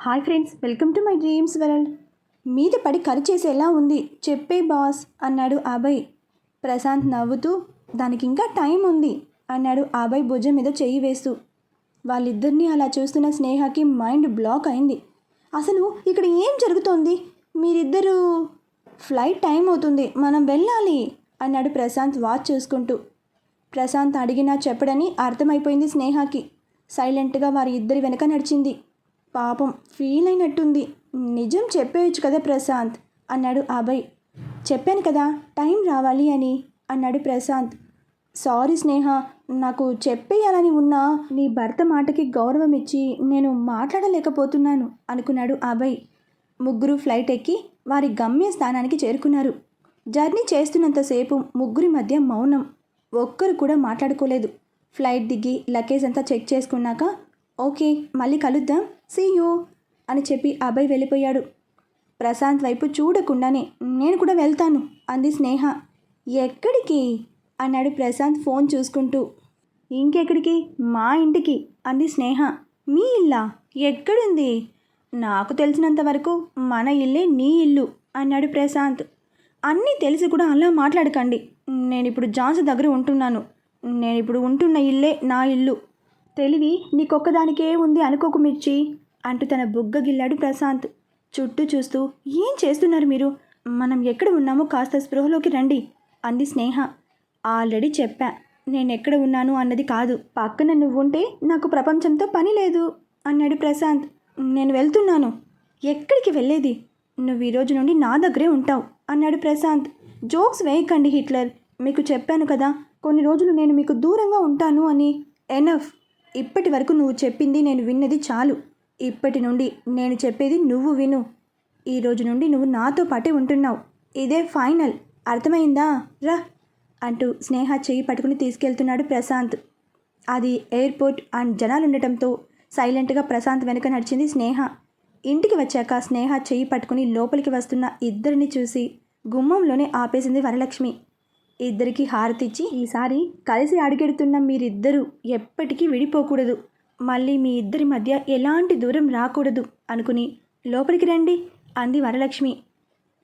Hi friends welcome to my dreams world. మీద పడి కరిచేసేలా ఉంది చెప్పే బాస్ అన్నాడు అభయ్. ప్రశాంత్ నవ్వుతూ దానికి ఇంకా టైం ఉంది అన్నాడు అభయ్ భుజం మీద చెయ్యి వేస్తూ. వాళ్ళిద్దరినీ అలా చూస్తున్న స్నేహకి మైండ్ బ్లాక్ అయింది. అసలు ఇక్కడ ఏం జరుగుతోంది? మీరిద్దరూ ఫ్లైట్ టైం అవుతుంది మనం వెళ్ళాలి అన్నాడు ప్రశాంత్ వాచ్ చూసుకుంటూ. ప్రశాంత్ అడిగినా చెప్పడని అర్థమైపోయింది స్నేహకి. సైలెంట్గా వారి ఇద్దరి వెనక నడిచింది. పాపం ఫీల్ అయినట్టుంది. నిజం చెప్పేయచ్చు కదా ప్రశాంత్? అన్నాడు అభయ్. చెప్పాను కదా టైం రావాలి అని అన్నాడు ప్రశాంత్. సారీ స్నేహ నాకు చెప్పేయాలని ఉన్నా నీ భర్త మాటకి గౌరవం ఇచ్చి నేను మాట్లాడలేకపోతున్నాను అనుకున్నాడు అభయ్. ముగ్గురు ఫ్లైట్ ఎక్కి వారి గమ్య స్థానానికి చేరుకున్నారు. జర్నీ చేస్తున్నంతసేపు ముగ్గురి మధ్య మౌనం. ఒక్కరు కూడా మాట్లాడుకోలేదు. ఫ్లైట్ దిగి లగేజ్ అంతా చెక్ చేసుకున్నాక ఓకే మళ్ళీ కలుద్దాం. సీ యూ అని చెప్పి అభయ్ వెళ్ళిపోయాడు. ప్రశాంత్ వైపు చూడకుండానే నేను కూడా వెళ్తాను అంది స్నేహ. ఎక్కడికి? అన్నాడు ప్రశాంత్ ఫోన్ చూసుకుంటూ. ఇంకెక్కడికి? మా ఇంటికి అంది స్నేహ. మీ ఇల్లా? ఎక్కడుంది? నాకు తెలిసినంత వరకు మన ఇల్లే నీ ఇల్లు అన్నాడు ప్రశాంత్. అన్నీ తెలిసి కూడా అలా మాట్లాడకండి. నేను ఇప్పుడు జాన్స్ దగ్గర ఉంటున్నాను. నేను ఇప్పుడు ఉంటున్న ఇల్లే నా ఇల్లు తెలివి నీకొక్కదానికే ఉంది అనుకోకు మిర్చి అంటూ తన బుగ్గ గిల్లాడు ప్రశాంత్. చుట్టూ చూస్తూ ఏం చేస్తున్నారు మీరు? మనం ఎక్కడ ఉన్నామో కాస్త స్పృహలోకి రండి అంది స్నేహ. ఆల్రెడీ చెప్పా నేను ఎక్కడ ఉన్నాను అన్నది కాదు. పక్కన నువ్వుంటే నాకు ప్రపంచంతో పని లేదు అన్నాడు ప్రశాంత్. నేను వెళ్తున్నాను. ఎక్కడికి వెళ్ళేది? నువ్వు ఈ రోజు నుండి నా దగ్గరే ఉంటావు అన్నాడు ప్రశాంత్. జోక్స్ వేయకండి హిట్లర్ మీకు చెప్పాను కదా కొన్ని రోజులు నేను మీకు దూరంగా ఉంటాను అని. ఎనఫ్ ఇప్పటి వరకు నువ్వు చెప్పింది నేను విన్నది చాలు. ఇప్పటి నుండి నేను చెప్పేది నువ్వు విను. ఈ రోజు నుండి నువ్వు నాతో పాటే ఉంటున్నావు. ఇదే ఫైనల్. అర్థమైందా? రా అంటూ స్నేహ చెయ్యి పట్టుకుని తీసుకెళ్తున్నాడు ప్రశాంత్. అది ఎయిర్పోర్ట్ అండ్ జనాలు ఉండటంతో సైలెంట్గా ప్రశాంత్ వెనుక నడిచింది స్నేహ. ఇంటికి వచ్చాక స్నేహ చెయ్యి పట్టుకుని లోపలికి వస్తున్న ఇద్దరిని చూసి గుమ్మంలోనే ఆపేసింది వరలక్ష్మి. ఇద్దరికి హారతిచ్చి ఈసారి కలిసి అడుగెడుతున్న మీరిద్దరూ ఎప్పటికీ విడిపోకూడదు. మళ్ళీ మీ ఇద్దరి మధ్య ఎలాంటి దూరం రాకూడదు అనుకుని లోపలికి రండి అంది వరలక్ష్మి.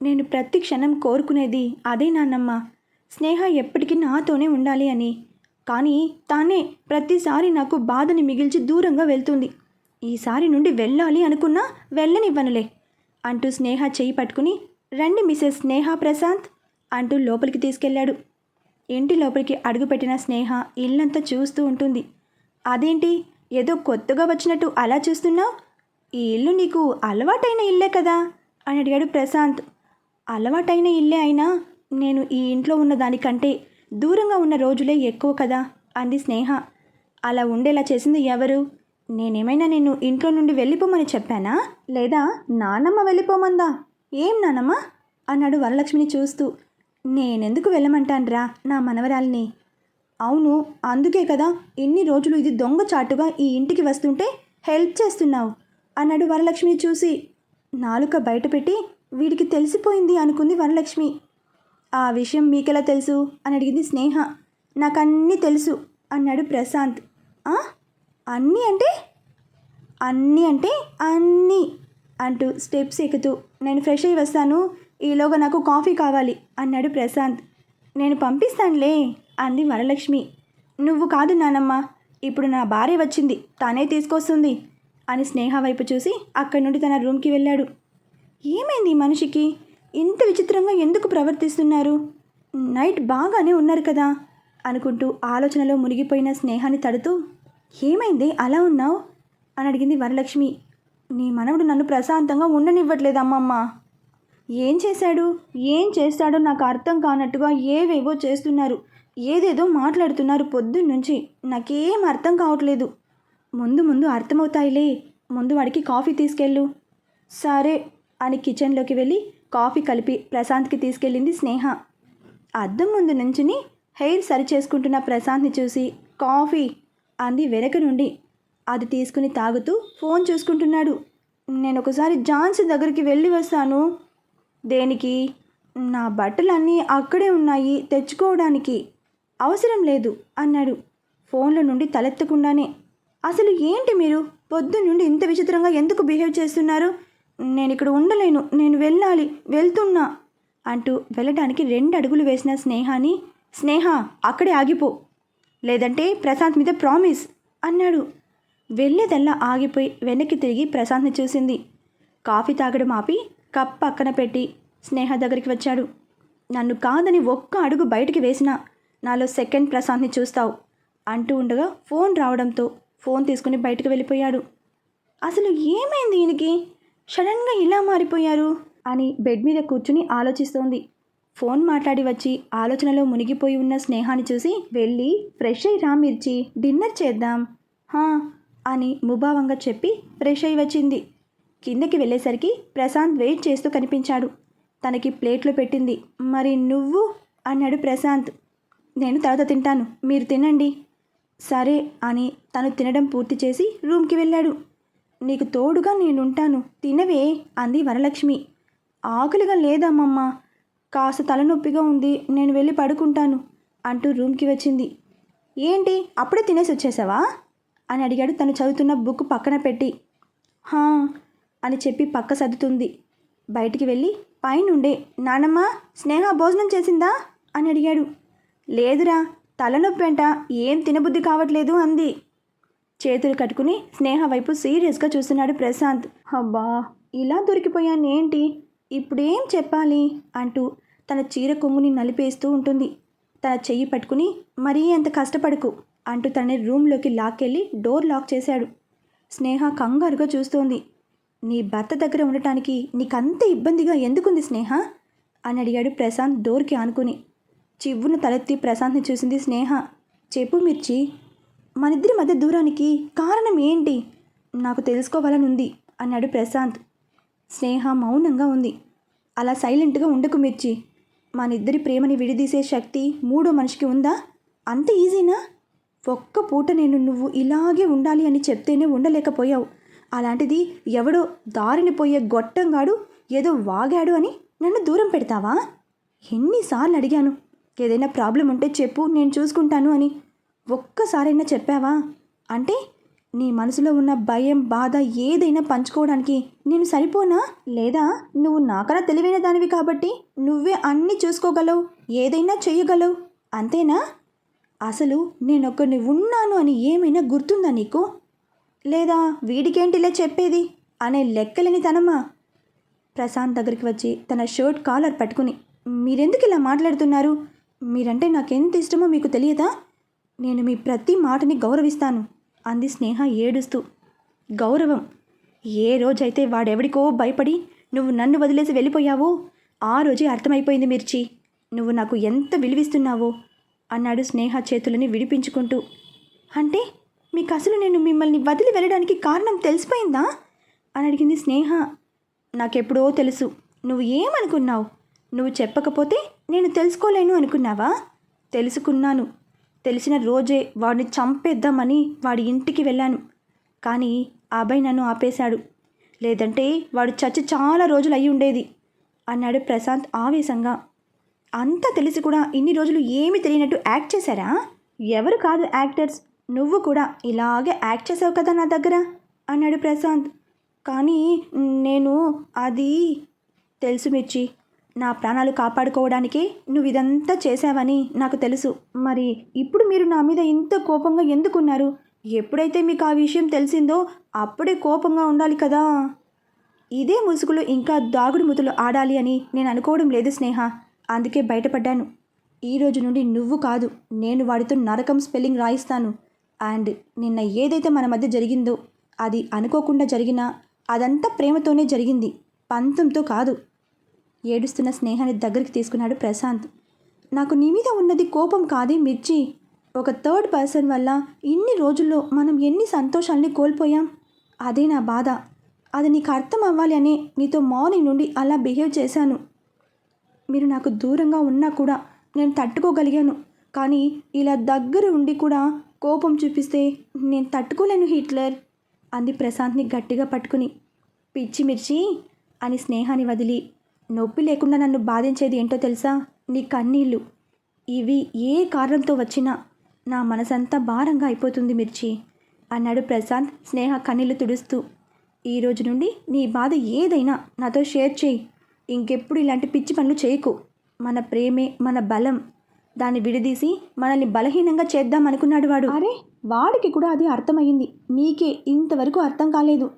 నేను ప్రతి క్షణం కోరుకునేది అదే నాన్నమ్మ. స్నేహ ఎప్పటికీ నాతోనే ఉండాలి అని. కానీ తానే ప్రతిసారి నాకు బాధని మిగిల్చి దూరంగా వెళ్తుంది. ఈసారి నుండి వెళ్ళాలి అనుకున్నా వెళ్ళనివ్వనులే అంటూ స్నేహ చేయి పట్టుకుని రండి మిసెస్ స్నేహ ప్రశాంత్. అంటూ లోపలికి తీసుకెళ్ళాడు. ఇంటి లోపలికి అడుగుపెట్టిన స్నేహ ఇల్లంతా చూస్తూ ఉంటుంది. అదేంటి? ఏదో కొత్తగా వచ్చినట్టు అలా చూస్తున్నావు? ఈ ఇల్లు నీకు అలవాటైన ఇల్లే కదా? అని అడిగాడు ప్రశాంత్. అలవాటైన ఇల్లే అయినా నేను ఈ ఇంట్లో ఉన్న దానికంటే దూరంగా ఉన్న రోజులే ఎక్కువ కదా? అంది స్నేహ. అలా ఉండేలా చేసింది ఎవరు? నేనేమైనా నిన్ను ఇంట్లో నుండి వెళ్ళిపోమని చెప్పానా? లేదా నానమ్మ వెళ్ళిపోమందా? ఏం నానమ్మ? అన్నాడు వరలక్ష్మిని చూస్తూ. నేనెందుకు వెళ్ళమంటాన్రా నా మనవరాల్ని? అవును అందుకే కదా ఇన్ని రోజులు ఇది దొంగచాటుగా ఈ ఇంటికి వస్తుంటే హెల్ప్ చేస్తున్నావు అన్నాడు వరలక్ష్మిని చూసి. నాలుక బయటపెట్టి వీడికి తెలిసిపోయింది అనుకుంది వరలక్ష్మి. ఆ విషయం మీకెలా తెలుసు? అని అడిగింది స్నేహ. నాకన్నీ తెలుసు అన్నాడు ప్రశాంత్. అన్నీ అంటే? అన్నీ అంటే అన్నీ అంటూ స్టెప్స్ ఎక్కుతూ. నేను ఫ్రెష్ అయ్యి వస్తాను. ఈలోగా నాకు కాఫీ కావాలి అన్నాడు ప్రశాంత్. నేను పంపిస్తానులే అంది వరలక్ష్మి. నువ్వు కాదు నానమ్మ ఇప్పుడు నా భార్య వచ్చింది తానే తీసుకొస్తుంది అని స్నేహ వైపు చూసి అక్కడి నుండి తన రూమ్కి వెళ్ళాడు. ఏమైంది మనిషికి? ఇంత విచిత్రంగా ఎందుకు ప్రవర్తిస్తున్నారు? నైట్ బాగానే ఉన్నారు కదా అనుకుంటూ ఆలోచనలో మునిగిపోయిన స్నేహాన్ని తడుతూ. ఏమైంది? అలా ఉన్నావు? అని అడిగింది వరలక్ష్మి. నీ మనవుడు నన్ను ప్రశాంతంగా ఉండనివ్వట్లేదు అమ్మమ్మ. ఏం చేశాడు? ఏం చేస్తాడో నాకు అర్థం కానట్టుగా ఏవేవో చేస్తున్నారు. ఏదేదో మాట్లాడుతున్నారు పొద్దున్నుంచి. నాకేం అర్థం కావట్లేదు. ముందు ముందు అర్థమవుతాయిలే. ముందు వాడికి కాఫీ తీసుకెళ్ళు. సరే అని కిచెన్లోకి వెళ్ళి కాఫీ కలిపి ప్రశాంత్కి తీసుకెళ్ళింది స్నేహ. అద్దం ముందు నుంచుని హెయిర్ సరి చేసుకుంటున్న ప్రశాంత్ని చూసి కాఫీ అంది వెనక నుండి. అది తీసుకుని తాగుతూ ఫోన్ చూసుకుంటున్నాడు. నేను ఒకసారి జాన్స్ దగ్గరికి వెళ్ళి వస్తాను. దేనికి? నా బట్టలన్నీ అక్కడే ఉన్నాయి తెచ్చుకోవడానికి అవసరం లేదు అన్నాడు. ఫోన్ల నుండి తలెత్తకుండానే. అసలు ఏంటి మీరు? పొద్దు నుండి ఇంత విచిత్రంగా ఎందుకు బిహేవ్ చేస్తున్నారు? నేను ఇక్కడ ఉండలేను నేను వెళ్ళాలి వెళ్తున్నా అంటూ వెళ్ళడానికి రెండు అడుగులు వేసిన స్నేహాని స్నేహ అక్కడే ఆగిపో. లేదంటే ప్రశాంత్ మీద ప్రామిస్ అన్నాడు. వెళ్ళేదల్లా ఆగిపోయి వెనక్కి తిరిగి ప్రశాంత్ని చూసింది. కాఫీ తాగడం ఆపి కప్ పక్కన పెట్టి స్నేహ దగ్గరికి వచ్చాడు. నన్ను కాదని ఒక్క అడుగు బయటికి వేసినా నాలో సెకండ్ ప్రశాంత్ని చూస్తావు అంటూ ఉండగా ఫోన్ రావడంతో ఫోన్ తీసుకుని బయటకు వెళ్ళిపోయాడు. అసలు ఏమైంది ఈయనకి? సడన్గా ఇలా మారిపోయారు? అని బెడ్ మీద కూర్చుని ఆలోచిస్తోంది. ఫోన్ మాట్లాడి వచ్చి ఆలోచనలో మునిగిపోయి ఉన్న స్నేహాన్ని చూసి వెళ్ళి ఫ్రెష్ అయ్యి రామిర్చి డిన్నర్ చేద్దాం. హా అని ముభావంగా చెప్పి ఫ్రెష్ అయి వచ్చింది. కిందకి వెళ్ళేసరికి ప్రశాంత్ వెయిట్ చేస్తూ కనిపించాడు. తనకి ప్లేట్లో పెట్టింది. మరి నువ్వు? అన్నాడు ప్రశాంత్. నేను తర్వాత తింటాను. మీరు తినండి. సరే అని తను తినడం పూర్తి చేసి రూమ్కి వెళ్ళాడు. నీకు తోడుగా నేనుంటాను. తినవే అంది వరలక్ష్మి. ఆకలిగా లేదమ్మమ్మ. కాస్త తలనొప్పిగా ఉంది. నేను వెళ్ళి పడుకుంటాను అంటూ రూమ్కి వచ్చింది. ఏంటి? అప్పుడే తినేసి వచ్చేసావా? అని అడిగాడు తను చదువుతున్న బుక్ పక్కన పెట్టి. హా అని చెప్పి పక్క సర్దుతుంది. బయటికి వెళ్ళి పైనుండే నానమ్మ స్నేహ భోజనం చేసిందా? అని అడిగాడు. లేదురా తలనొప్పి అంట ఏం తినబుద్ధి కావట్లేదు అంది. చేతులు కట్టుకుని స్నేహ వైపు సీరియస్గా చూస్తున్నాడు ప్రశాంత్. అబ్బా ఇలా దొరికిపోయాను ఏంటి ఇప్పుడేం చెప్పాలి? అంటూ తన చీర కొంగుని నలిపేస్తూ ఉంటుంది. తన చెయ్యి పట్టుకుని మరీ అంత కష్టపడకు అంటూ తనని రూమ్లోకి లాక్కెళ్ళి డోర్ లాక్ చేశాడు. స్నేహ కంగారుగా చూస్తోంది. నీ భర్త దగ్గర ఉండటానికి నీకంత ఇబ్బందిగా ఎందుకుంది స్నేహ? అని అడిగాడు ప్రశాంత్ డోర్కి ఆనుకుని. చివ్వును తలెత్తి ప్రశాంత్ని చూసింది స్నేహ. చెప్పు మిర్చి మనిద్దరి మధ్య దూరానికి కారణం ఏంటి? నాకు తెలుసుకోవాలని ఉంది అన్నాడు ప్రశాంత్. స్నేహ మౌనంగా ఉంది. అలా సైలెంట్గా ఉండకు మిర్చి. మనిద్దరి ప్రేమని విడిదీసే శక్తి మూడో మనిషికి ఉందా? అంత ఈజీనా? ఒక్క పూట నేను నువ్వు ఇలాగే ఉండాలి అని చెప్తేనే ఉండలేకపోయావు. అలాంటిది ఎవడో దారిని పోయే గొట్టంగాడు ఏదో వాగాడు అని నన్ను దూరం పెడతావా? ఎన్నిసార్లు అడిగాను. ఏదైనా ప్రాబ్లం ఉంటే చెప్పు నేను చూసుకుంటాను అని. ఒక్కసారైనా చెప్పావా? అంటే నీ మనసులో ఉన్న భయం బాధ ఏదైనా పంచుకోవడానికి నేను సరిపోనా? లేదా నువ్వు నాకన్నా తెలివైన దానివి కాబట్టి నువ్వే అన్నీ చూసుకోగలవు ఏదైనా చెయ్యగలవు అంతేనా? అసలు నేనొక్కడిని ఉన్నాను అని ఏమైనా గుర్తుందా నీకు? లేదా వీడికేంటిలే చెప్పేది? అనే లెక్కలేని తనమా ప్రశాంత్ దగ్గరికి వచ్చి తన షర్ట్ కాలర్ పట్టుకుని మీరెందుకు ఇలా మాట్లాడుతున్నారు? మీరంటే నాకెంత ఇష్టమో మీకు తెలియదా? నేను మీ ప్రతి మాటని గౌరవిస్తాను అంది స్నేహ ఏడుస్తూ. గౌరవం? ఏ రోజైతే వాడెవడికో భయపడి నువ్వు నన్ను వదిలేసి వెళ్ళిపోయావో ఆ రోజే అర్థమైపోయింది మిర్చి. నువ్వు నాకు ఎంత విలువిస్తున్నావో అన్నాడు స్నేహ చేతులని విడిపించుకుంటూ. అంటే మీకు అసలు నేను మిమ్మల్ని వదిలి వెళ్ళడానికి కారణం తెలిసిపోయిందా? అని అడిగింది స్నేహ. నాకెప్పుడో తెలుసు. నువ్వు ఏమనుకున్నావు? నువ్వు చెప్పకపోతే నేను తెలుసుకోలేను అనుకున్నావా? తెలుసుకున్నాను. తెలిసిన రోజే వాడిని చంపేద్దామని వాడి ఇంటికి వెళ్ళాను. కానీ ఆ అబ్బాయి నన్ను ఆపేశాడు. లేదంటే వాడు చచ్చి చాలా రోజులు అయి ఉండేది అన్నాడు ప్రశాంత్ ఆవేశంగా. అంతా తెలిసి కూడా ఇన్ని రోజులు ఏమీ తెలియనట్టు యాక్ట్ చేశారా? ఎవరు కాదు యాక్టర్స్? నువ్వు కూడా ఇలాగే యాక్ట్ చేసావు కదా నా దగ్గర? అన్నాడు ప్రశాంత్. కానీ నేను అది తెలుసు మిర్చి. నా ప్రాణాలు కాపాడుకోవడానికి నువ్వు ఇదంతా చేశావని నాకు తెలుసు. మరి ఇప్పుడు మీరు నా మీద ఇంత కోపంగా ఎందుకున్నారు? ఎప్పుడైతే మీకు ఆ విషయం తెలిసిందో అప్పుడే కోపంగా ఉండాలి కదా? ఇదే ముసుగులో ఇంకా దాగుడు ముతులు ఆడాలి అని నేను అనుకోవడం లేదు స్నేహ. అందుకే బయటపడ్డాను. ఈ రోజు నుండి నువ్వు కాదు నేను వాడితో నరకం స్పెల్లింగ్ రాయిస్తాను. అండ్ నిన్న ఏదైతే మన మధ్య జరిగిందో అది అనుకోకుండా జరిగినా అదంతా ప్రేమతోనే జరిగింది. పంతంతో కాదు. ఏడుస్తున్న స్నేహాన్ని దగ్గరికి తీసుకున్నాడు ప్రశాంత్. నాకు నీ మీద ఉన్నది కోపం కాదే మిర్చి. ఒక థర్డ్ పర్సన్ వల్ల ఇన్ని రోజుల్లో మనం ఎన్ని సంతోషాల్ని కోల్పోయాం? అదే నా బాధ. అది నీకు అర్థం అవ్వాలి అని నీతో మార్నింగ్ నుండి అలా బిహేవ్ చేశాను. మీరు నాకు దూరంగా ఉన్నా కూడా నేను తట్టుకోగలిగాను. కానీ ఇలా దగ్గర ఉండి కూడా కోపం చూపిస్తే నేను తట్టుకోలేను హిట్లర్ అంది ప్రశాంత్ని గట్టిగా పట్టుకుని. పిచ్చి మిర్చి అని స్నేహాన్ని వదిలి. నొప్పి లేకుండా నన్ను బాధించేది ఏంటో తెలుసా? నీ కన్నీళ్ళు. ఇవి ఏ కారణంతో వచ్చినా నా మనసంతా భారంగా అయిపోతుంది మిర్చి అన్నాడు ప్రశాంత్ స్నేహ కన్నీళ్ళు తుడుస్తూ. ఈ రోజు నుండి నీ బాధ ఏదైనా నాతో షేర్ చేయి. ఇంకెప్పుడు ఇలాంటి పిచ్చి పనులు చేయకు. మన ప్రేమే మన బలం దాన్ని విడదీసి మనల్ని బలహీనంగా చేద్దాం అనుకున్నాడు వాడు. అరే వాడికి కూడా అది అర్థమైంది నీకే ఇంతవరకు అర్థం కాలేదు.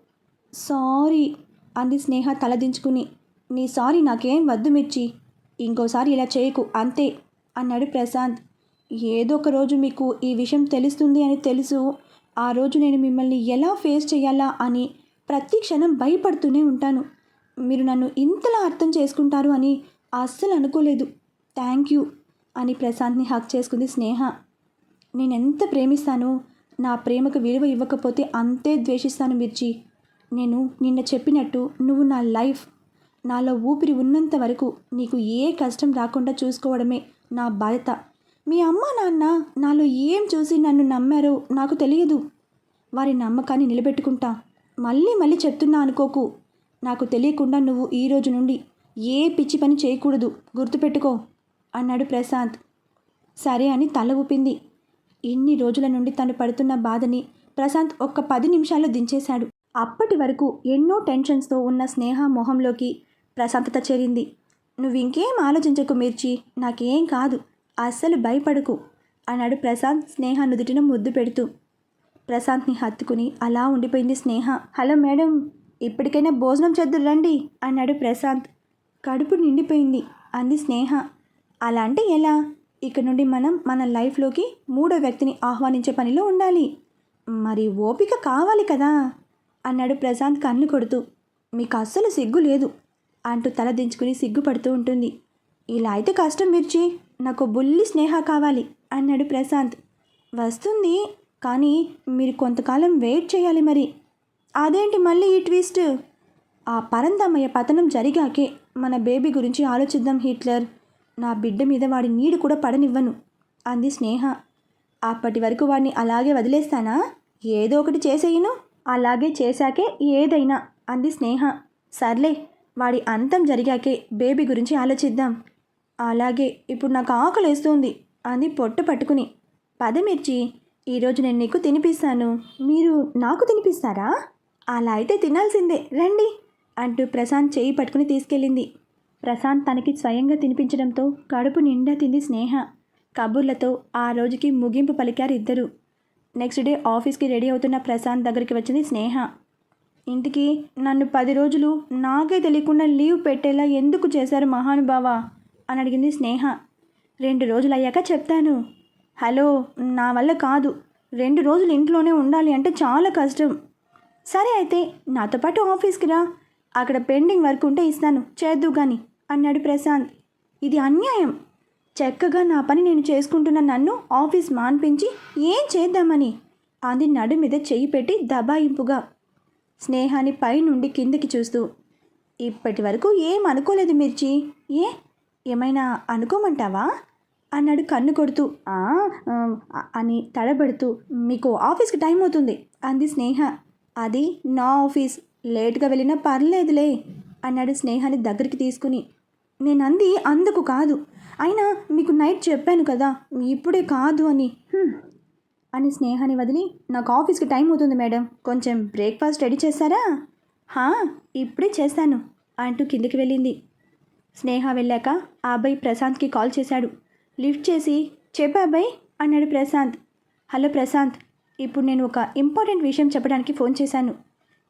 సారీ అంది స్నేహ తలదించుకుని. నీ సారీ నాకేం వద్దు మిర్చి. ఇంకోసారి ఇలా చేయకు అంతే అన్నాడు ప్రశాంత్. ఏదో ఒక రోజు మీకు ఈ విషయం తెలుస్తుంది అని తెలుసు. ఆ రోజు నేను మిమ్మల్ని ఎలా ఫేస్ చేయాలా అని ప్రతి క్షణం భయపడుతూనే ఉంటాను. మీరు నన్ను ఇంతలా అర్థం చేసుకుంటారు అని అస్సలు అనుకోలేదు. Thank you. అని ప్రశాంత్ని హక్ చేసుకుంది స్నేహ. నేనెంత ప్రేమిస్తానో నా ప్రేమకు విలువ ఇవ్వకపోతే అంతే ద్వేషిస్తాను మిర్చి. నేను నిన్న చెప్పినట్టు నువ్వు నా లైఫ్ నాలో ఊపిరి ఉన్నంత వరకు నీకు ఏ కష్టం రాకుండా చూసుకోవడమే నా బాధ్యత. మీ అమ్మ నాన్న నాలో ఏం చూసి నన్ను నమ్మారో నాకు తెలియదు. వారి నమ్మకాన్ని నిలబెట్టుకుంటా. మళ్ళీ మళ్ళీ చెప్తున్నా అనుకోకు. నాకు తెలియకుండా నువ్వు ఈ రోజు నుండి ఏ పిచ్చి పని చేయకూడదు. గుర్తుపెట్టుకో. అన్నాడు ప్రశాంత్. సరే అని తల ఊపింది. ఇన్ని రోజుల నుండి తను పడుతున్న బాధని ప్రశాంత్ ఒక్క పది నిమిషాల్లో దించేశాడు. అప్పటి వరకు ఎన్నో టెన్షన్స్తో ఉన్న స్నేహ మొహంలోకి ప్రశాంతత చేరింది. నువ్వు ఇంకేం ఆలోచించకు మిర్చి నాకేం కాదు అస్సలు భయపడకు అన్నాడు ప్రశాంత్ స్నేహ నుదుటిన ముద్దు పెడుతూ. ప్రశాంత్ని హత్తుకుని అలా ఉండిపోయింది స్నేహ. హలో మేడం ఇప్పటికైనా భోజనం చేద్దురు రండి అన్నాడు ప్రశాంత్. కడుపు నిండిపోయింది అంది స్నేహ. అలా అంటే ఎలా? ఇక నుండి మనం మన లైఫ్లోకి మూడో వ్యక్తిని ఆహ్వానించే పనిలో ఉండాలి. మరి ఓపిక కావాలి కదా? అన్నాడు ప్రశాంత్ కన్ను కొడుతూ. మీకు అస్సలు సిగ్గు లేదు అంటూ తల దించుకుని సిగ్గుపడుతూ ఉంటుంది. ఇలా అయితే కష్టం మిర్చి నాకు బుల్లి స్నేహ కావాలి అన్నాడు ప్రశాంత్. వస్తుంది కానీ మీరు కొంతకాలం వెయిట్ చేయాలి మరి. అదేంటి మళ్ళీ ఈ ట్విస్ట్? ఆ పరందమ్మయ్య పతనం జరిగాకే మన బేబీ గురించి ఆలోచిద్దాం హిట్లర్. నా బిడ్డ మీద వాడి నీడు కూడా పడనివ్వను అంది స్నేహ. అప్పటి వరకు వాడిని అలాగే వదిలేస్తానా? ఏదో ఒకటి చేసేయను అలాగే చేశాకే ఏదైనా అంది స్నేహ. సర్లే వాడి అంతం జరిగాకే బేబీ గురించి ఆలోచిద్దాం. అలాగే ఇప్పుడు నాకు ఆకలేస్తుంది అంది పొట్టు పట్టుకుని. పదమిర్చి ఈరోజు నేను నీకు తినిపిస్తాను. మీరు నాకు తినిపిస్తారా? అలా అయితే తినాల్సిందే రండి అంటూ ప్రశాంత్ చేయి పట్టుకుని తీసుకెళ్ళింది. ప్రశాంత్ తనకి స్వయంగా తినిపించడంతో కడుపు నిండా తింది స్నేహ. కబుర్లతో ఆ రోజుకి ముగింపు పలికారు ఇద్దరు. నెక్స్ట్ డే ఆఫీస్కి రెడీ అవుతున్న ప్రశాంత్ దగ్గరికి వచ్చింది స్నేహ. ఇంటికి నన్ను పది రోజులు నాకే తెలియకుండా లీవ్ పెట్టేలా ఎందుకు చేశారు మహానుభావ? అని అడిగింది స్నేహ. రెండు రోజులు అయ్యాక చెప్తాను. హలో నా వల్ల కాదు. రెండు రోజులు ఇంట్లోనే ఉండాలి అంటే చాలా కష్టం. సరే అయితే నాతో పాటు ఆఫీస్కి రా. అక్కడ పెండింగ్ వర్క్ ఉంటే ఇస్తాను. చేద్దు కానీ అన్నాడు ప్రశాంత్. ఇది అన్యాయం. చక్కగా నా పని నేను చేసుకుంటున్న నన్ను ఆఫీస్ మాన్పించి ఏం చేద్దామని? అంది నడు మీద చెయ్యి పెట్టి దబాయింపుగా. స్నేహాన్ని పైనుండి కిందకి చూస్తూ. ఇప్పటి వరకు ఏం అనుకోలేదు మిర్చి. ఏ? ఏమైనా అనుకోమంటావా? అన్నాడు కన్ను కొడుతూ. అని తడబడుతూ. మీకు ఆఫీస్కి టైం అవుతుంది అంది స్నేహ. అది నా ఆఫీస్. లేట్గా వెళ్ళినా పర్లేదులే అన్నాడు స్నేహాన్ని దగ్గరికి తీసుకుని. నేను అంది అందుకు కాదు. అయినా మీకు నైట్ చెప్పాను కదా ఇప్పుడే కాదు అని. అని స్నేహాన్ని వదిలి నాకు ఆఫీస్కి టైం అవుతుంది మేడం. కొంచెం బ్రేక్ఫాస్ట్ రెడీ చేస్తారా హా ఇప్పుడే చేస్తాను అంటూ కిందికి వెళ్ళింది. స్నేహ వెళ్ళాక ఆ అబ్బాయి ప్రశాంత్కి కాల్ చేశాడు. లిఫ్ట్ చేసి చెప్పా అబ్బాయి అన్నాడు ప్రశాంత్. హలో ప్రశాంత్ ఇప్పుడు నేను ఒక ఇంపార్టెంట్ విషయం చెప్పడానికి ఫోన్ చేశాను.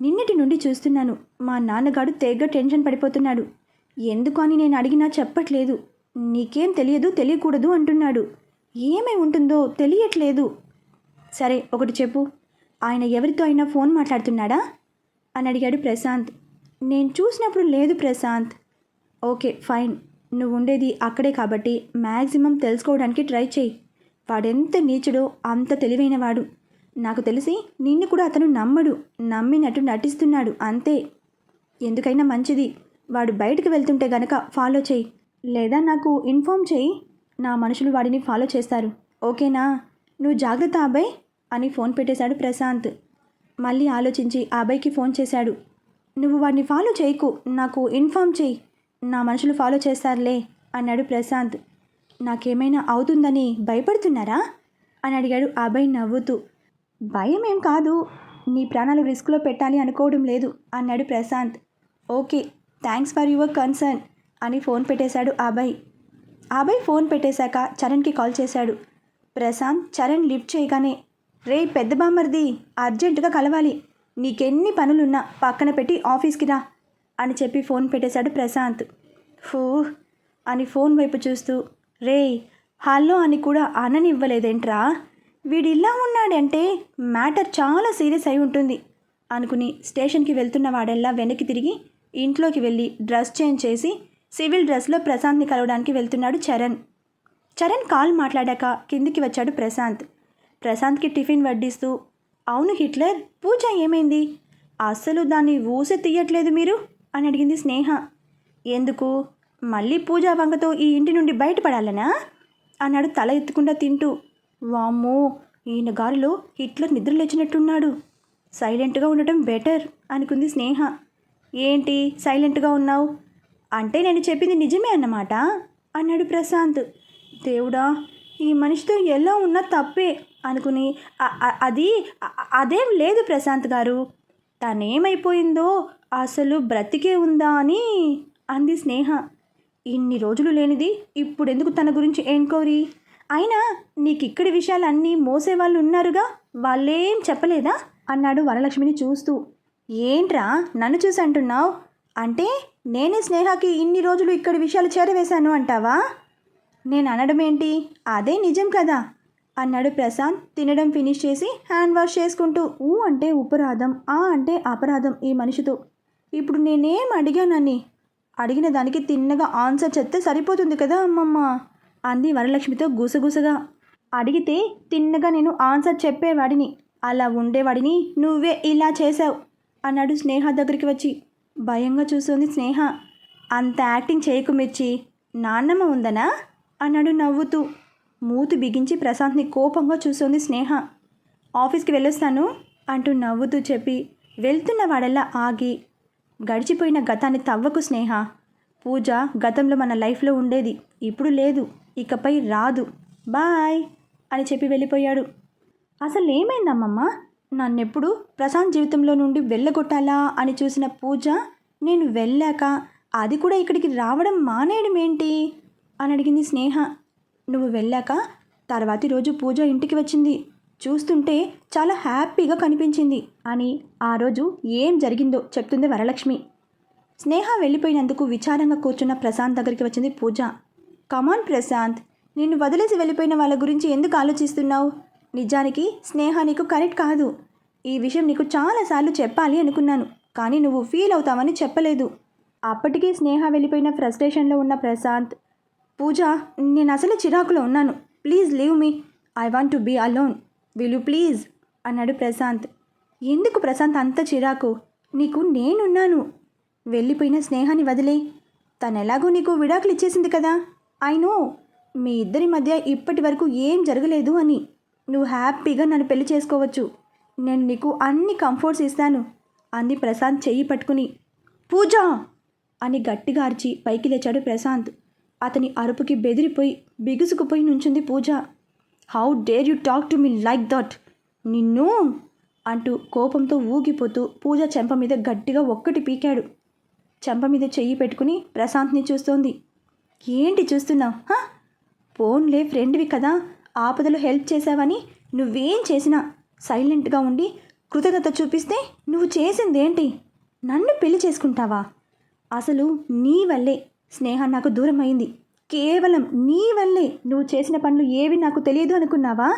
నిన్నటి నుండి చూస్తున్నాను. మా నాన్నగాడు తెగ టెన్షన్ పడిపోతున్నాడు. ఎందుకు అని నేను అడిగినా చెప్పట్లేదు. నీకేం తెలియదు తెలియకూడదు అంటున్నాడు. ఏమై ఉంటుందో తెలియట్లేదు. సరే ఒకటి చెప్పు. ఆయన ఎవరితో అయినా ఫోన్ మాట్లాడుతున్నాడా? అని అడిగాడు ప్రశాంత్. నేను చూసినప్పుడు లేదు ప్రశాంత్. Okay fine. నువ్వు ఉండేది అక్కడే కాబట్టి మ్యాక్సిమం తెలుసుకోవడానికి ట్రై చేయి. వాడెంత నీచుడో అంత తెలివైనవాడు. నాకు తెలిసి నిన్ను కూడా అతను నమ్మడు. నమ్మినట్టు నటిస్తున్నాడు అంతే. ఎందుకైనా మంచిది. వాడు బయటికి వెళ్తుంటే గనక ఫాలో చేయి. లేదా నాకు ఇన్ఫామ్ చేయి. నా మనుషులు వాడిని ఫాలో చేస్తారు. ఓకేనా నువ్వు జాగ్రత్త అబ్బాయి అని ఫోన్ పెట్టేశాడు ప్రశాంత్. మళ్ళీ ఆలోచించి ఆ అబ్బాయికి ఫోన్ చేశాడు. నువ్వు వాడిని ఫాలో చేయకు. నాకు ఇన్ఫామ్ చేయి. నా మనుషులు ఫాలో చేస్తారులే అన్నాడు ప్రశాంత్. నాకేమైనా అవుతుందని భయపడుతున్నారా? అని అడిగాడు ఆ అబ్బాయి నవ్వుతూ. భయం ఏం కాదు. నీ ప్రాణాలు రిస్క్లో పెట్టాలి అనుకోవడం లేదు అన్నాడు Prashanth. Okay thanks for your concern అని ఫోన్ పెట్టేశాడు అభయ్. అభయ్ ఫోన్ పెట్టేశాక చరణ్కి కాల్ చేశాడు. ప్రశాంత్ చరణ్ లిఫ్ట్ చేయగానే రే పెద్ద బామ్మర్ది అర్జెంటుగా కలవాలి. నీకెన్ని పనులున్నా పక్కన పెట్టి ఆఫీస్కి రా అని చెప్పి ఫోన్ పెట్టేశాడు ప్రశాంత్. ఫూ అని ఫోన్ వైపు చూస్తూ రే హలో అని కూడా అననివ్వలేదేంట్రా? వీడు ఇలా ఉన్నాడంటే మ్యాటర్ చాలా సీరియస్ అయి ఉంటుంది అనుకుని స్టేషన్కి వెళ్తున్న వాడల్లా వెనక్కి తిరిగి ఇంట్లోకి వెళ్ళి డ్రెస్ చేంజ్ చేసి సివిల్ డ్రెస్లో ప్రశాంత్ని కలవడానికి వెళ్తున్నాడు చరణ్. చరణ్ కాల్ మాట్లాడాక కిందికి వచ్చాడు ప్రశాంత్. ప్రశాంత్కి టిఫిన్ వడ్డిస్తూ అవును హిట్లర్ పూజ ఏమైంది? అస్సలు దాన్ని ఊసె తీయట్లేదు మీరు? అని అడిగింది స్నేహ. ఎందుకు? మళ్ళీ పూజా వంగతో ఈ ఇంటి నుండి బయటపడాలనా? అన్నాడు తల ఎత్తుకుండా తింటూ. వామ్మో ఈయన గారిలో హిట్లర్ నిద్రలేచినట్టున్నాడు. సైలెంట్గా ఉండటం బెటర్ అనుకుంది స్నేహ. ఏంటి సైలెంట్గా ఉన్నావు? అంటే నేను చెప్పింది నిజమే అన్నమాట అన్నాడు ప్రశాంత్. దేవుడా ఈ మనిషితో ఎలా ఉన్నా తప్పే అనుకుని అది అదేం లేదు ప్రశాంత్ గారు. తనేమైపోయిందో అసలు బ్రతికే ఉందా అని అంది స్నేహ. ఇన్ని రోజులు లేనిది ఇప్పుడెందుకు తన గురించి ఎంక్వైరీ అయినా నీకు ఇక్కడి విషయాలన్నీ మోసేవాళ్ళు ఉన్నారుగా వాళ్ళేం చెప్పలేదా? అన్నాడు వరలక్ష్మిని చూస్తూ. ఏంట్రా నన్ను చూసి అంటున్నావు? అంటే నేనే స్నేహకి ఇన్ని రోజులు ఇక్కడి విషయాలు చేరవేశాను అంటావా? నేను అనడం ఏంటి? అదే నిజం కదా. అన్నాడు ప్రశాంత్ తినడం ఫినిష్ చేసి హ్యాండ్ వాష్ చేసుకుంటూ ఊ అంటే ఉపరాధం ఆ అంటే అపరాధం ఈ మనిషితో. ఇప్పుడు నేనేం అడిగానని? అడిగిన దానికి తిన్నగా ఆన్సర్ చెప్తే సరిపోతుంది కదా అమ్మమ్మ అంది వరలక్ష్మితో గుసగుసగా. అడిగితే తిన్నగా నేను ఆన్సర్ చెప్పేవాడిని అలా ఉండేవాడిని నువ్వే ఇలా చేసావు అన్నాడు స్నేహ దగ్గరికి వచ్చి. భయంగా చూస్తుంది స్నేహ. అంత యాక్టింగ్ చేయకు మిర్చి నాన్నమ్మ ఉందనా? అన్నాడు నవ్వుతూ. మూతి బిగించి ప్రశాంత్ని కోపంగా చూస్తుంది స్నేహ. ఆఫీస్కి వెళ్ళొస్తాను అంటూ నవ్వుతూ చెప్పి వెళ్తున్న వాడల్లా ఆగి. గడిచిపోయిన గతాన్ని తవ్వకు స్నేహ. పూజ గతంలో మన లైఫ్లో ఉండేది ఇప్పుడు లేదు ఇకపై రాదు. బాయ్ అని చెప్పి వెళ్ళిపోయాడు. అసలు ఏమైందమ్మమ్మ నన్నెప్పుడు ప్రశాంత్ జీవితంలో నుండి వెళ్ళగొట్టాలా అని చూసిన పూజ నేను వెళ్ళాక అది కూడా ఇక్కడికి రావడం మానేయడం ఏంటి? అని అడిగింది స్నేహ. నువ్వు వెళ్ళాక తర్వాతి రోజు పూజ ఇంటికి వచ్చింది. చూస్తుంటే చాలా హ్యాపీగా కనిపించింది అని ఆ రోజు ఏం జరిగిందో చెప్తుంది వరలక్ష్మి. స్నేహ వెళ్ళిపోయినందుకు విచారంగా కూర్చున్న ప్రశాంత్ దగ్గరికి వచ్చింది పూజ. కమాన్ ప్రశాంత్ నిన్ను వదిలేసి వెళ్ళిపోయిన వాళ్ళ గురించి ఎందుకు ఆలోచిస్తున్నావు? నిజానికి స్నేహ నీకు కరెక్ట్ కాదు. ఈ విషయం నీకు చాలాసార్లు చెప్పాలి అనుకున్నాను కానీ నువ్వు ఫీల్ అవుతావని చెప్పలేదు. అప్పటికే స్నేహ వెళ్ళిపోయిన ఫ్రస్ట్రేషన్లో ఉన్న ప్రశాంత్ పూజ నేను అసలు చిరాకులో ఉన్నాను. Please leave me I want to be alone will you please అన్నాడు ప్రశాంత్. ఎందుకు ప్రశాంత్ అంత చిరాకు? నీకు నేనున్నాను. వెళ్ళిపోయిన స్నేహాన్ని వదిలే. తను ఎలాగో నీకు విడాకులు ఇచ్చేసింది కదా? ఐ నో మీ ఇద్దరి మధ్య ఇప్పటి వరకు ఏం జరగలేదు అని. నువ్వు హ్యాపీగా నన్ను పెళ్ళి చేసుకోవచ్చు. నేను నీకు అన్ని కంఫర్ట్స్ ఇస్తాను. అంది ప్రశాంత్ చెయ్యి పట్టుకుని. పూజ! అని గట్టిగా అరిచి పైకి లేచాడు ప్రశాంత్. అతని అరుపుకి బెదిరిపోయి బిగుసుకుపోయి నుంచుంది Pooja. How dare you talk to me like that నిన్ను? అంటూ కోపంతో ఊగిపోతూ పూజ చెంప మీద గట్టిగా ఒక్కటి పీకాడు. చెంప మీద చెయ్యి పెట్టుకుని ప్రశాంత్ని చూస్తోంది. ఏంటి చూస్తున్నావు హా? ఫోన్లే ఫ్రెండ్వి కదా. ఆపదలో హెల్ప్ చేశావని నువ్వేం చేసినా సైలెంట్గా ఉండి కృతజ్ఞత చూపిస్తే నువ్వు చేసిందేంటి? నన్ను పెళ్ళి చేసుకుంటావా? అసలు నీ వల్లే స్నేహ నాకు దూరం అయింది కేవలం నీ వల్లే నువ్వు చేసిన పనులు ఏవి నాకు తెలియదు అనుకున్నావా?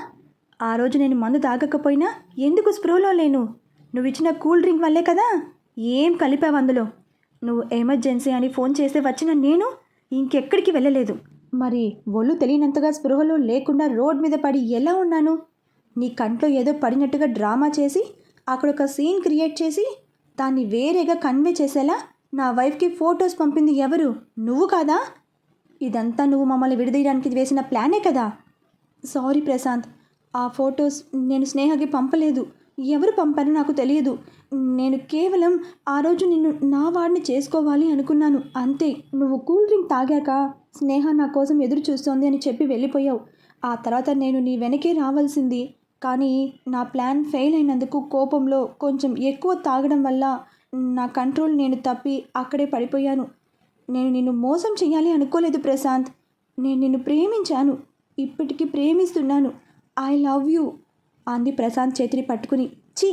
ఆ రోజు నేను మందు తాగకపోయినా ఎందుకు స్పృహలో లేను? నువ్వు ఇచ్చిన కూల్ డ్రింక్ వల్లే కదా? ఏం కలిపావు అందులో? నువ్వు ఎమర్జెన్సీ అని ఫోన్ చేస్తే వచ్చిన నేను ఇంకెక్కడికి వెళ్ళలేదు. మరి ఒళ్ళు తెలియనంతగా స్పృహలో లేకుండా రోడ్ మీద పడి ఎలా ఉన్నాను? నీ కంట్లో ఏదో పడినట్టుగా డ్రామా చేసి అక్కడ ఒక సీన్ క్రియేట్ చేసి దాన్ని వేరేగా కన్వే చేసేలా నా వైఫ్కి ఫొటోస్ పంపింది ఎవరు? నువ్వు కాదా? ఇదంతా నువ్వు మమ్మల్ని విడదీయడానికి వేసిన ప్లానే కదా? సారీ ప్రశాంత్. ఆ ఫొటోస్ నేను స్నేహకి పంపలేదు. ఎవరు పంపారో నాకు తెలియదు. నేను కేవలం ఆ రోజు నిన్ను నా వాడిని చేసుకోవాలి అనుకున్నాను. అంతే. నువ్వు కూల్ డ్రింక్ తాగాక స్నేహ నా కోసం ఎదురు చూస్తోంది అని చెప్పి వెళ్ళిపోయావు. ఆ తర్వాత నేను నీ వెనకే రావాల్సింది కానీ నా ప్లాన్ ఫెయిల్ అయినందుకు కోపంలో కొంచెం ఎక్కువ తాగడం వల్ల నా కంట్రోల్ నేను తప్పి అక్కడే పడిపోయాను. నేను నిన్ను మోసం చేయాలి అనుకోలేదు ప్రశాంత్. నేను నిన్ను ప్రేమించాను. ఇప్పటికీ ప్రేమిస్తున్నాను. ఐ లవ్ యూ అంది ప్రశాంత్ చేతిని పట్టుకుని. చి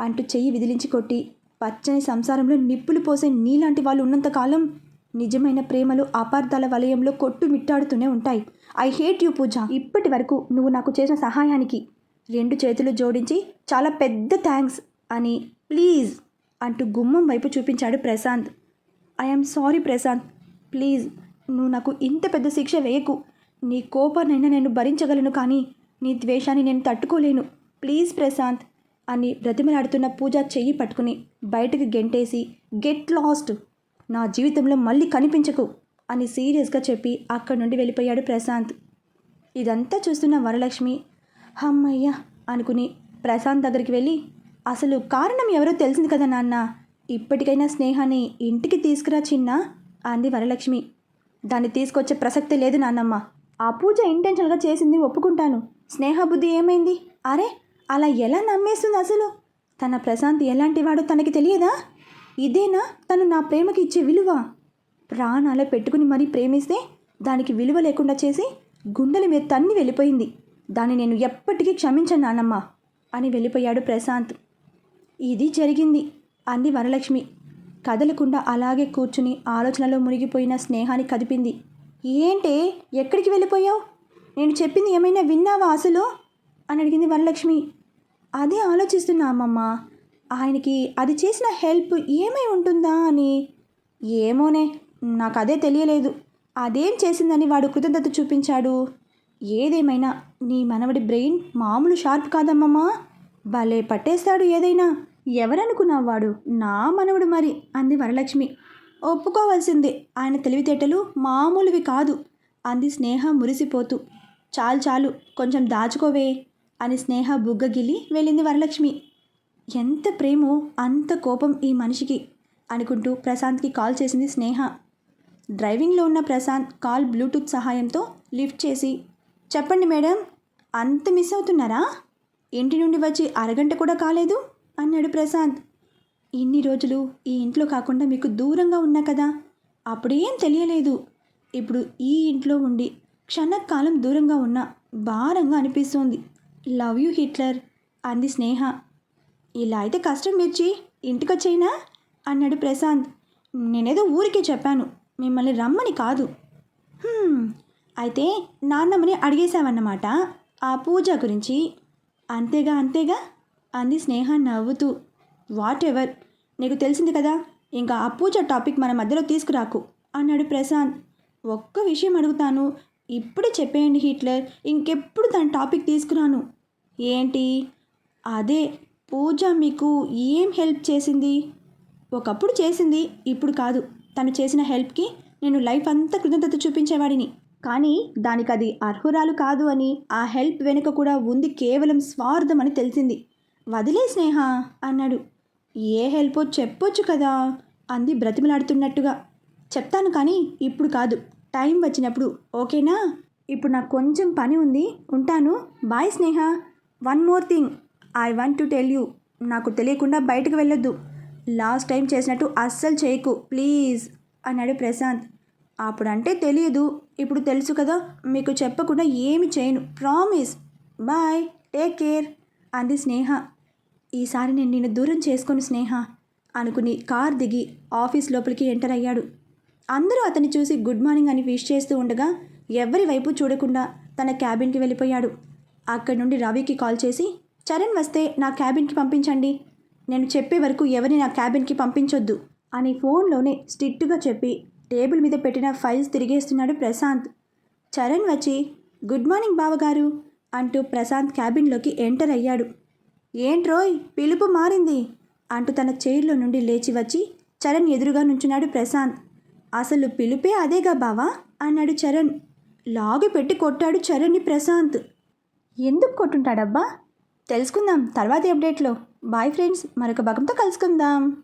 అంటూ చెయ్యి విదిలించి కొట్టి పచ్చని సంసారంలో నిప్పులు పోసే నీలాంటి వాళ్ళు ఉన్నంతకాలం నిజమైన ప్రేమలు అపార్థాల వలయంలో కొట్టు మిట్టాడుతూనే ఉంటాయి. I hate you Pooja. ఇప్పటి వరకు నువ్వు నాకు చేసిన సహాయానికి రెండు చేతులు జోడించి చాలా పెద్ద థ్యాంక్స్ అని ప్లీజ్ అంటూ గుమ్మం వైపు చూపించాడు Prashanth. I'm sorry Prashanth please. నువ్వు నాకు ఇంత పెద్ద శిక్ష వేయకు. నీ కోపాన్నైనా నేను భరించగలను కానీ నీ ద్వేషాన్ని నేను తట్టుకోలేను. ప్లీజ్ ప్రశాంత్ అని బ్రతిమలాడుతున్న పూజ చెయ్యి పట్టుకుని బయటకు గెంటేసి గెట్ లాస్ట్. నా జీవితంలో మళ్ళీ కనిపించకు అని సీరియస్గా చెప్పి అక్కడి నుండి వెళ్ళిపోయాడు ప్రశాంత్. ఇదంతా చూస్తున్న వరలక్ష్మి హమ్మయ్య అనుకుని ప్రశాంత్ దగ్గరికి వెళ్ళి అసలు కారణం ఎవరో తెలిసింది కదా నాన్న? ఇప్పటికైనా స్నేహాన్ని ఇంటికి తీసుకురా చిన్న అంది వరలక్ష్మి. దాన్ని తీసుకొచ్చే ప్రసక్తి లేదు నాన్నమ్మ. ఆ పూజ ఇంటెన్షనల్గా చేసింది ఒప్పుకుంటాను. స్నేహ బుద్ధి ఏమైంది? అరే అలా ఎలా నమ్మేస్తుంది అసలు? తన ప్రశాంత్ ఎలాంటి వాడో తనకి తెలియదా? ఇదేనా తను నా ప్రేమకి ఇచ్చే విలువ? ప్రాణాలే పెట్టుకుని మరీ ప్రేమిస్తే దానికి విలువ లేకుండా చేసి గుండెల మీద తన్ని వెళ్ళిపోయింది. దాన్ని నేను ఎప్పటికీ క్షమించను నాన్నమ్మ అని వెళ్ళిపోయాడు ప్రశాంత్. ఇది జరిగింది అంది వరలక్ష్మి. కదలకుండా అలాగే కూర్చుని ఆలోచనలో మునిగిపోయిన స్నేహాన్ని కదిపింది. ఏంటే ఎక్కడికి వెళ్ళిపోయావు? నేను చెప్పింది ఏమైనా విన్నావా అసలు? అని అడిగింది వరలక్ష్మి. అదే ఆలోచిస్తున్నా అమ్మమ్మ. ఆయనకి అది చేసిన హెల్ప్ ఏమై ఉంటుందా అని? ఏమోనే నాకు అదే తెలియలేదు. అదేం చేసిందని వాడు కృతజ్ఞత చూపించాడు. ఏదేమైనా నీ మనవడి బ్రెయిన్ మామూలు షార్ప్ కాదమ్మమ్మా. భలే పట్టేస్తాడు ఏదైనా. ఎవరనుకున్నావు వాడు? నా మనవడు మరి అంది వరలక్ష్మి. ఒప్పుకోవాల్సిందే ఆయన తెలివితేటలు మామూలువి కాదు అంది స్నేహ మురిసిపోతూ. చాలు చాలు కొంచెం దాచుకోవే అని స్నేహ బుగ్గగిల్లి వెళ్ళింది వరలక్ష్మి. ఎంత ప్రేమో అంత కోపం ఈ మనిషికి అనుకుంటూ ప్రశాంత్కి కాల్ చేసింది స్నేహ. డ్రైవింగ్లో ఉన్న ప్రశాంత్ కాల్ బ్లూటూత్ సహాయంతో లిఫ్ట్ చేసి చెప్పండి మేడం అంత మిస్ అవుతున్నారా? ఇంటి నుండి వచ్చి అరగంట కూడా కాలేదు అన్నాడు ప్రశాంత్. ఇన్ని రోజులు ఈ ఇంట్లో కాకుండా మీకు దూరంగా ఉన్నా కదా? అప్పుడేం తెలియలేదు. ఇప్పుడు ఈ ఇంట్లో ఉండి క్షణకాలం దూరంగా ఉన్నా భారంగా అనిపిస్తోంది. లవ్ యూ హిట్లర్ అంది స్నేహ. ఇలా అయితే కష్టం మిర్చి ఇంటికొచ్చేయినా? అన్నాడు ప్రశాంత్. నేనేదో ఊరికే చెప్పాను మిమ్మల్ని రమ్మని కాదు. అయితే నాన్నమ్మని అడిగేశావన్నమాట. ఆ పూజ గురించి అంతేగా అంతేగా? అంది స్నేహ నవ్వుతూ. వాట్ ఎవర్ నీకు తెలిసింది కదా ఇంకా ఆ పూజ టాపిక్ మన మధ్యలో తీసుకురాకు అన్నాడు ప్రశాంత్. ఒక్క విషయం అడుగుతాను ఇప్పుడే చెప్పేయండి హిట్లర్ ఇంకెప్పుడు తన టాపిక్ తీసుకురాను. ఏంటి? అదే పూజ మీకు ఏం హెల్ప్ చేసింది? ఒకప్పుడు చేసింది ఇప్పుడు కాదు. తను చేసిన హెల్ప్కి నేను లైఫ్ అంతా కృతజ్ఞత చూపించేవాడిని. కానీ దానికి అది అర్హురాలు కాదు అని ఆ హెల్ప్ వెనుక కూడా ఉంది కేవలం స్వార్థం అని తెలిసింది. వదిలే స్నేహ అన్నాడు. ఏ హెల్పో చెప్పొచ్చు కదా అంది బ్రతిమలాడుతున్నట్టుగా. చెప్తాను కానీ ఇప్పుడు కాదు. టైం వచ్చినప్పుడు ఓకేనా? ఇప్పుడు నాకు కొంచెం పని ఉంది. ఉంటాను. Bye Sneha. One more thing. I want to tell you. నాకు తెలియకుండా బయటకు వెళ్ళొద్దు. లాస్ట్ టైం చేసినట్టు అస్సలు చేయకు. ప్లీజ్ అన్నాడు ప్రశాంత్. అప్పుడంటే తెలియదు ఇప్పుడు తెలుసు కదా మీకు చెప్పకుండా ఏమి చేయను. ప్రామిస్ బాయ్ టేక్ కేర్ అంది స్నేహ. ఈసారి నేను నిన్ను దూరం చేసుకొని స్నేహ అనుకుని కార్ దిగి ఆఫీస్ లోపలికి ఎంటర్ అయ్యాడు. అందరూ అతన్ని చూసి గుడ్ మార్నింగ్ అని విష్ చేస్తూ ఉండగా ఎవరి వైపు చూడకుండా తన క్యాబిన్కి వెళ్ళిపోయాడు. అక్కడి నుండి రవికి కాల్ చేసి చరణ్ వస్తే నా క్యాబిన్కి పంపించండి. నేను చెప్పే వరకు ఎవరిని నా క్యాబిన్కి పంపించొద్దు అని ఫోన్లోనే స్ట్రిక్ట్గా చెప్పి టేబుల్ మీద పెట్టిన ఫైల్స్ తిరిగేస్తున్నాడు ప్రశాంత్. చరణ్ వచ్చి గుడ్ మార్నింగ్ బావగారు అంటూ ప్రశాంత్ క్యాబిన్లోకి ఎంటర్ అయ్యాడు. ఏంట్రోయ్ పిలుపు మారింది అంటూ తన చైర్లో నుండి లేచి వచ్చి చరణ్ ఎదురుగా నుంచున్నాడు ప్రశాంత్. అసలు పిలుపే అదేగా బావా? అన్నాడు చరణ్. లాగి పెట్టి కొట్టాడు చరణ్ని ప్రశాంత్. ఎందుకు కొట్టుంటాడబ్బా? తెలుసుకుందాం తర్వాతి అప్డేట్లో. బాయ్ ఫ్రెండ్స్ మరొక భాగంతో కలుసుకుందాం.